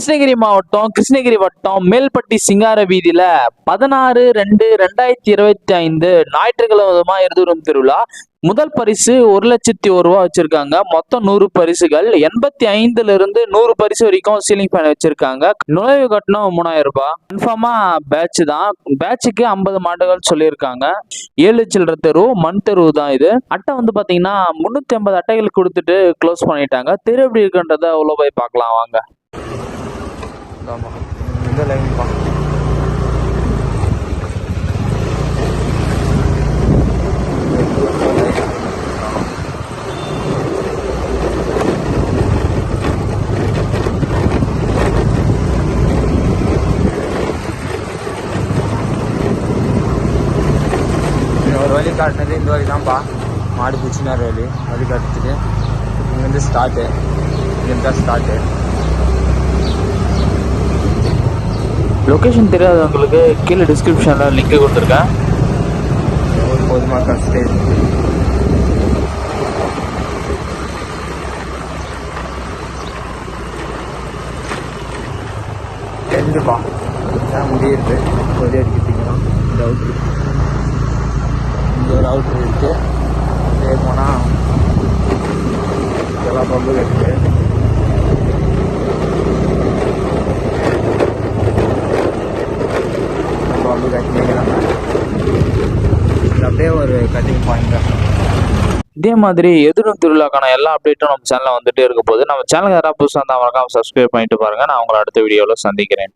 கிருஷ்ணகிரி மாவட்டம் கிருஷ்ணகிரி வட்டம் மேல்பட்டி சிங்கார வீதியில பதினாறு ரெண்டு ரெண்டாயிரத்தி இருபத்தி ஐந்து ஞாயிற்றுக்கிழமை எருதுரும் திருவிழா. முதல் பரிசு ஒரு லட்சத்தி ஒரு ரூபா வச்சிருக்காங்க. மொத்தம் நூறு பரிசுகள். எண்பத்தி ஐந்துல இருந்து நூறு பரிசு வரைக்கும் சீலிங் ஃபேன் வச்சிருக்காங்க. நுழைவு கட்டணம் மூணாயிரம் ரூபாய். கன்ஃபார்மா பேட்ச் தான். பேட்சுக்கு ஐம்பது மாடுகள் சொல்லியிருக்காங்க. ஏழு சில்லற தெரு மண் தெரு தான் இது. அட்டை வந்து பாத்தீங்கன்னா முன்னூத்தி ஐம்பது அட்டைகள் கொடுத்துட்டு க்ளோஸ் பண்ணிட்டாங்க. தெரு எப்படி இருக்குன்றத உள்ள போய் பார்க்கலாம். வாங்க. nggak mahal udah lain mahal ರೋಲಿ ಕಾಟ್ನಲ್ಲಿ ಇಂದೋರಿ ನಂಬ ಮಾಡಿ ಬಿಚ್ಚಿನ ರೋಲಿ ರೋಲಿ ಕಟ್ತಿದೆ ಇಲ್ಲಿಂದ ಸ್ಟಾರ್ಟೇ ಇಲ್ಲಿಂದ ಸ್ಟಾರ್ಟೇ லொக்கேஷன் தெரியாதவங்களுக்கு கீழே டிஸ்கிரிப்ஷனில் லிங்க் கொடுத்துருக்கேன். ஒரு பொதுமக்கள் ஸ்டேஜ் தெரிஞ்சுப்பா. இதான் முடியுது ஒரே அடிக்கிறீங்களா? இந்த அவுட்ரு இந்த ஒரு அவுட்ரு இருக்குது அப்படியே போனால் எல்லா பம்பு கட்டு. வந்து கட்டினீங்கன்னா இது அப்படியே ஒரு கட்டிங் பாயிண்ட் இதே மாதிரி எதிரும் திருவிழாக்கான எல்லா அப்டேட்டும் நம்ம சேனலில் வந்துட்டே இருக்க போது நம்ம சேனல் யாராவது புதுசாக இருந்தால் மறக்காம சப்ஸ்கிரைப் பண்ணிட்டு பாருங்கள் நான் உங்களை அடுத்த வீடியோவில் சந்திக்கிறேன்.